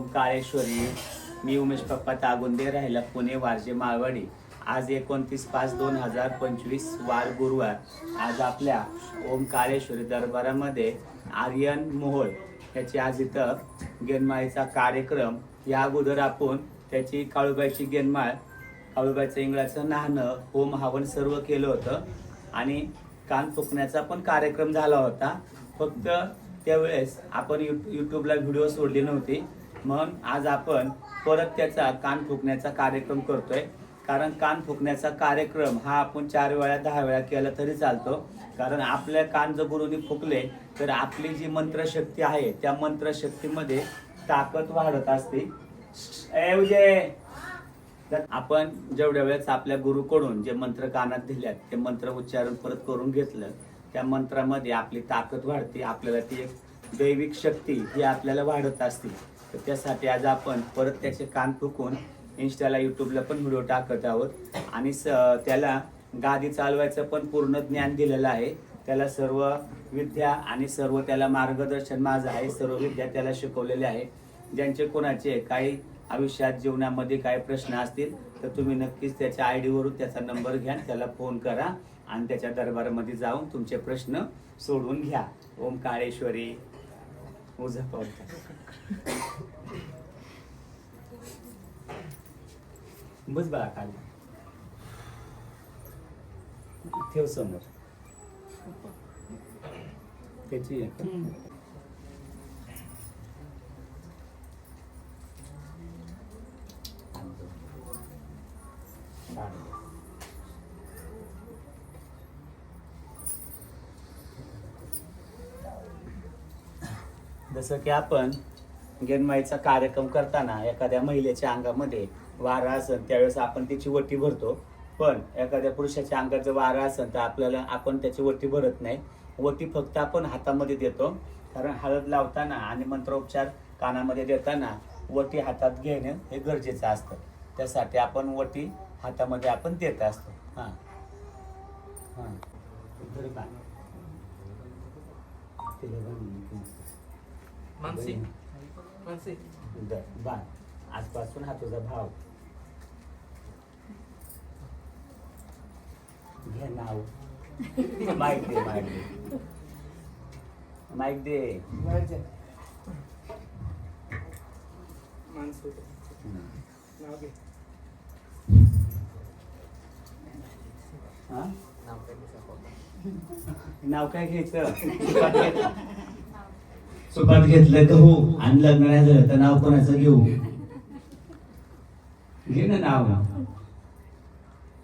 ओम काळेश्वरी मी उमेश पप्पा तागुंदे राहिला पुणे वारजे माळवाडी आज एकोणतीस पाच दोन हजार पंचवीस वार गुरुवार. आज आपल्या ओम काळेश्वरी दरबारामध्ये आर्यन मोहोळ याची आज इथं गेनमाळीचा कार्यक्रम. या अगोदर आपण त्याची काळूबाईची गेनमाळ काळूबाईचं इंगळाचं नाहणं होम हवन सर्व केलं होतं. आणि कान फुकण्याचा पण कार्यक्रम झाला होता. फक्त त्यावेळेस आपण यू यूट्यूबला व्हिडिओ सोडली नव्हती. म्हणून आज आपण परत त्याचा कान फुकण्याचा कार्यक्रम करतोय. कारण कान फुकण्याचा कार्यक्रम हा आपण चार वेळा दहा वेळा केला तरी चालतो. कारण आपल्या कान जर गुरुनी फुकले तर आपली जी मंत्रशक्ती आहे त्या मंत्रशक्तीमध्ये ताकद वाढत असते. तर आपण जेवढ्या वेळेस आपल्या गुरुकडून जे मंत्र कानात दिल्यात ते मंत्र उच्चारण परत करून घेतलं त्या मंत्रामध्ये आपली ताकद वाढते. आपल्याला ती एक दैविक शक्ती ही आपल्याला वाढत असते. तर त्यासाठी आज आपण परत त्याचे कान फुकून इंस्टाला युट्यूबला पण व्हिडिओ टाकत आहोत. आणि स त्याला गादी चालवायचं पण पूर्ण ज्ञान दिलेलं आहे. त्याला सर्व विद्या आणि सर्व त्याला मार्गदर्शन माझं आहे. सर्व विद्या त्याला शिकवलेले आहे. ज्यांचे कोणाचे काही आयुष्यात जीवनामध्ये काही प्रश्न असतील तर तुम्ही नक्कीच त्याच्या आय डीवरून त्याचा नंबर घ्या त्याला फोन करा. आणि त्याच्या दरबारामध्ये जाऊन तुमचे प्रश्न सोडवून घ्या. ओम काळेश्वरी उजा बस बघा खाली ठेव समोर त्याची आहे जसं की आपण गेनमाईचा कार्यक्रम करताना एखाद्या महिलेच्या अंगामध्ये वारा असेल त्यावेळेस आपण तिची वटी भरतो. पण एखाद्या पुरुषाच्या अंगात जर वारा असेल तर आपल्याला आपण त्याची वटी भरत नाही. वटी फक्त आपण हातामध्ये देतो. कारण हळद लावताना आणि मंत्रोपचार कानामध्ये देताना वटी हातात घेणं हे गरजेचं असतं. त्यासाठी आपण वटी हातामध्ये आपण देत असतो. हां. हां. मानसी. मानसी. बांध आजपासून हा तुझा भाव. घे नाव. माईक दे माईक दे. माईक दे. मानसी. नाव घे हा? नाव काय दिसा नाव काय घ्यायचं? सुपात घेतलं तर हो आणि लग्न नाही झालं तर नाव कोणाचं घेऊ? घे ना नाव.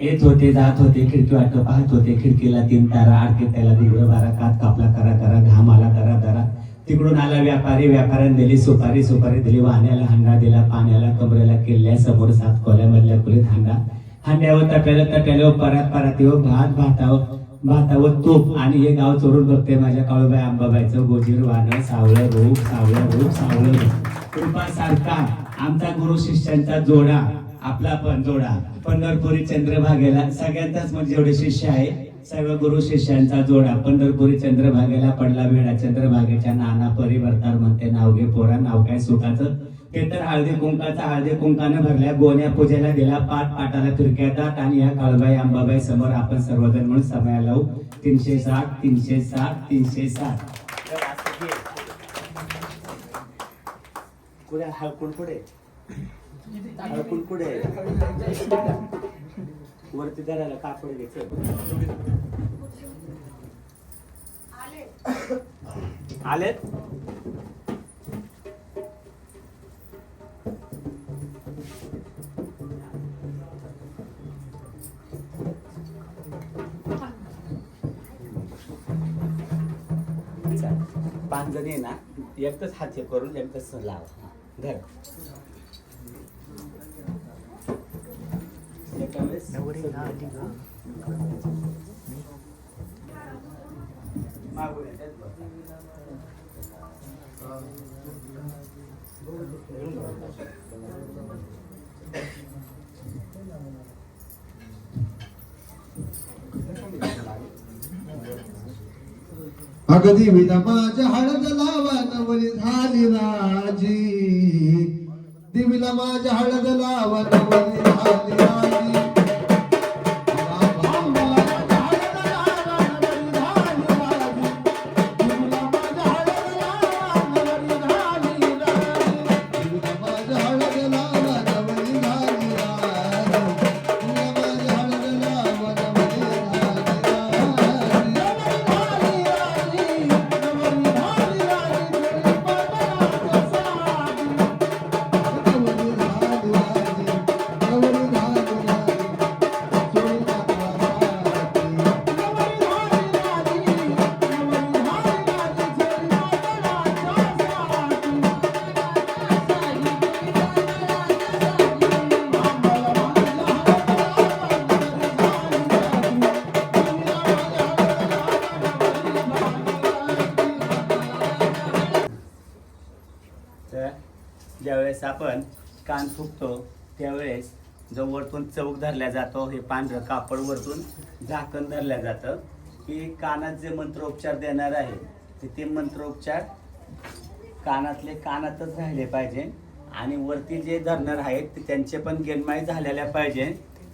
येत होते जात होते खिडकी वाट पाहत होते खिडकीला तीन तारा आडके त्याला दुबळं बारा कात कापला करा करा घाम आला करा दरा. तिकडून आला व्यापारी व्यापाऱ्याने दिली सुपारी सुपारी दिली वाहण्याला हांडा दिला पाण्याला कमरेला किल्ल्या समोर सात कोल्यामधल्या खोलीत हांडा. हांड्यावर तप्याला तप्याला परत येवो भात भातावर. भातावर तूप आणि हे गाव चोरून बघते माझ्या काळूबाई आंबाबाईचं. गोजीर वानं सावळं रूप सावळं रूप सावळं रूप. कृपासारखा आमचा गुरु शिष्यांचा जोडा आपला पण जोडा. पंढरपुरी चंद्रभागेला सगळ्यांचाच म्हणजे जेवढे शिष्य आहे. सर्व गुरु शिष्यांचा जोडा. पंढरपुरी चंद्रभागेला पडला वेळा चंद्रभागेच्या नाना परिवर्तन म्हणते नाव घे पोरा नाव काय सुखाचं? ते तर हळदी कुंकाचा हळदी कुंकानं भरल्या गोण्या पूजेला दिला पाठ पाटाला फिरक्या दाट आणि या काळबाई अंबाबाई समोर आपण सर्वजण म्हणून समया लावू. तीनशे साठ तीनशे साठ तीनशे साठ. पुढे असं कुठे हळकुंड कुठे हळकुंड कुठे वरती धरायला कापड घ्यायचं. आलेत? पाच जणी आहे ना एकच हात हे करून एकच लावा. हा, धर. मागून अगदी विना माझ्या हळद लावा नवरी झाली राजी दिवीला माझ्या हळद लावा नवरी आपण कान फुकतो त्यावेळेस जो वरतून चौक धरला जातो हे पांढरं कापड वरतून झाकण धरल्या जातं. की कानात जे मंत्रोपचार देणार आहे ते ते मंत्रोपचार कानातले कानातच राहिले पाहिजे. आणि वरती जे धरणार आहेत ते त्यांचे पण गेनमाय झालेल्या पाहिजे.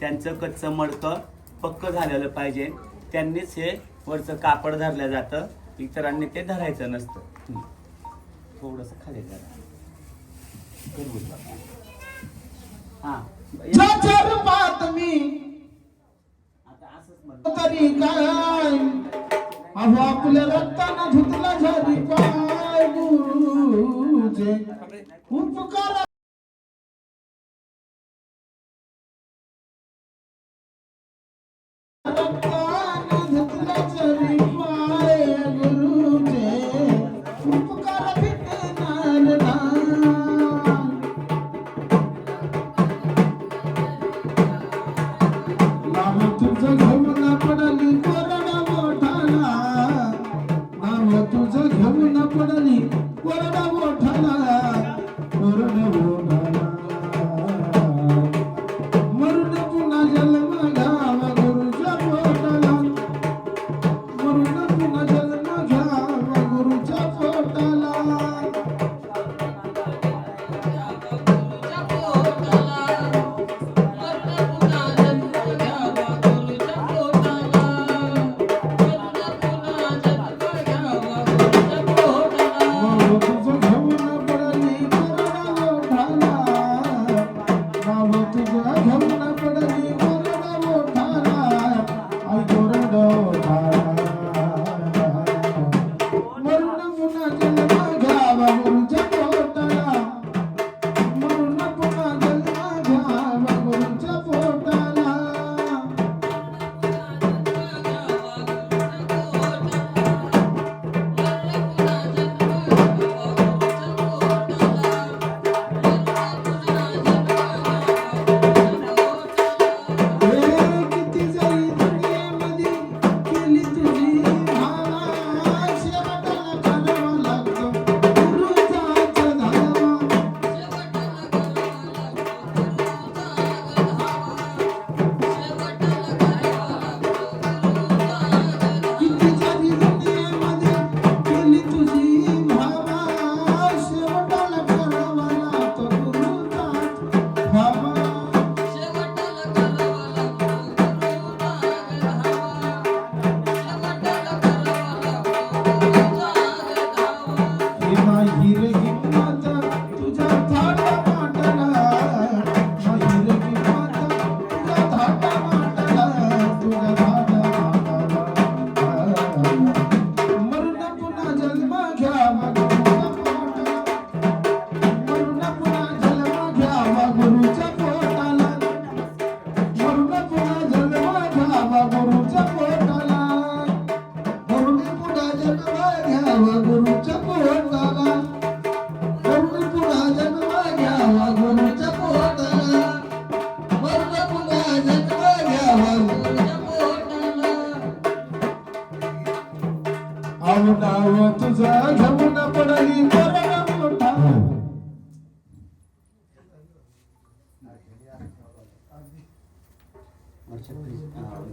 त्यांचं कच्चं मडकं पक्क झालेलं पाहिजे. त्यांनीच हे वरचं कापड धरलं जातं. इतरांनी ते धरायचं नसतं. थोडंसं खाली धरा. जर पाहत मी तरी काय? अहो आपल्या रक्तानं धुतला झाली काय उपकार Good.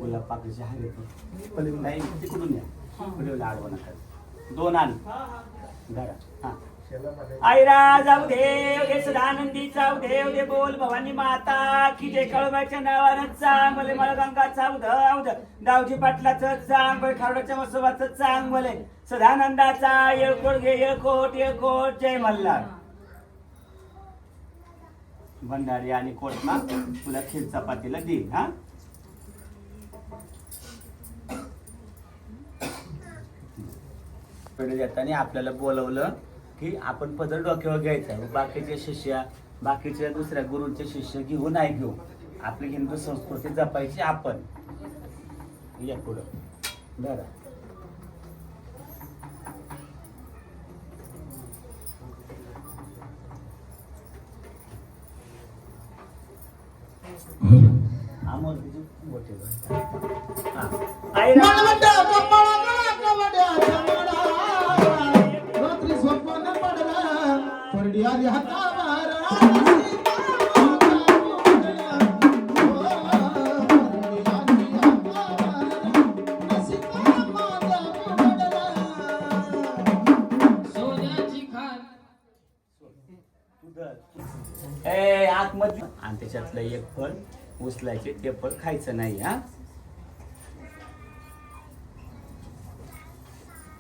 कोल्हा पाकळीचे हार येतो पलीकडून नाही तिकडून या. पलीकडे आडवं नका. दोन आण. घरा हां. आईरा जाऊ देव दे सदानंदी जाऊ देव दे बोल भवानी माता की जे कळवायच्या नावानं चांग मले मला गंगा चाऊ धाव गावजी पाटलाच चांग बळ खावड्याच्या मसोबाचं चांग मले सदानंदाचा येळकोट घे येळकोट येळकोट जय मल्ला भंडारी आणि कोट ना तुला खीर चपातीला देईल हा. पुढे जाताना आपल्याला बोलवलं की आपण पदर डोक्यावर घ्यायचा बाकीचे शिष्य बाकीच्या दुसऱ्या गुरूंचे शिष्य घेऊ नाही घेऊ. आपली हिंदू संस्कृती जपायची आपण. या पुढं. बरं. तुझी मोठी उचलायचे. ते फळ खायचं नाही हा?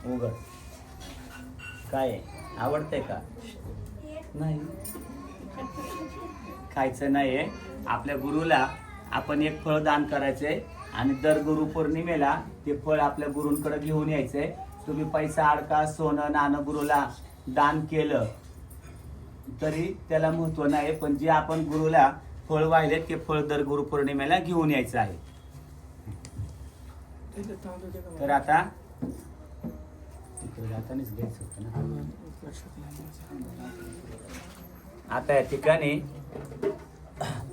उघड. काय आहे? आवडतंय का? नाही. खायचं नाहीये. आपल्या गुरुला आपण एक फळ दान करायचंय आणि दर गुरु पौर्णिमेला ते फळ आपल्या गुरूंकडे घेऊन यायचंय तुम्ही पैसा अडका सोनं नाणं गुरुला दान केलं तरी त्याला महत्त्व नाही पण जे आपण गुरुला फळ वाहिलेत ते फळ दर गुरुपौर्णिमेला घेऊन यायचं आहे. तर आता तिकडे जातानाच घ्यायचं ना. आता या ठिकाणी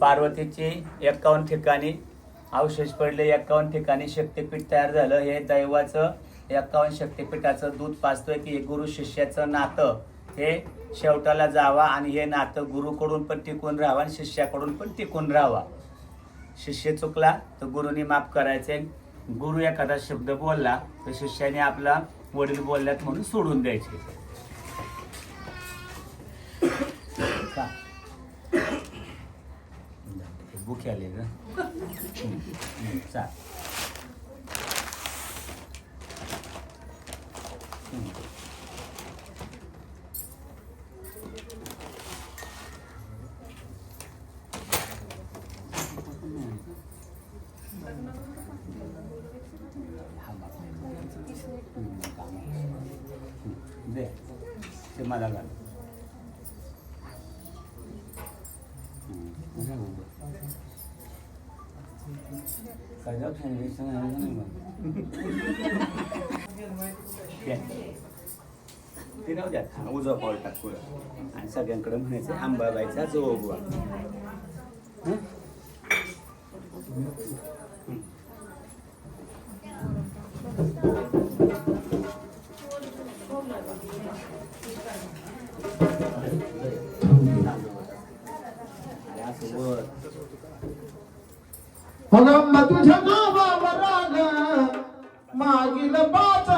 पार्वतीची एकावन्न ठिकाणी अवशेष पडले एकावन्न ठिकाणी शक्तीपीठ तयार झालं. हे दैवाचं एकावन्न शक्तीपीठाचं दूध पाचतोय की गुरु शिष्याचं नातं. हे शेवटाला जावा आणि हे नातं गुरुकडून पण टिकून राहावं आणि शिष्याकडून पण टिकून राहावा. शिष्य चुकला तर गुरुनी माफ करायचे. गुरु एखादा शब्द बोलला तर शिष्याने आपला वडील बोलल्यात म्हणून सोडून द्यायचे. का? भूक आली ते मला घाल हम्म, काय जाऊ सांगितलं नाही ते राहू द्या उजवा पाऊल आणि सगळ्यांकडे म्हणायचं आंबाबाईचा जो उगवा Thank you. हो अगं मग तुझ्या नावावर आलं मागील पाच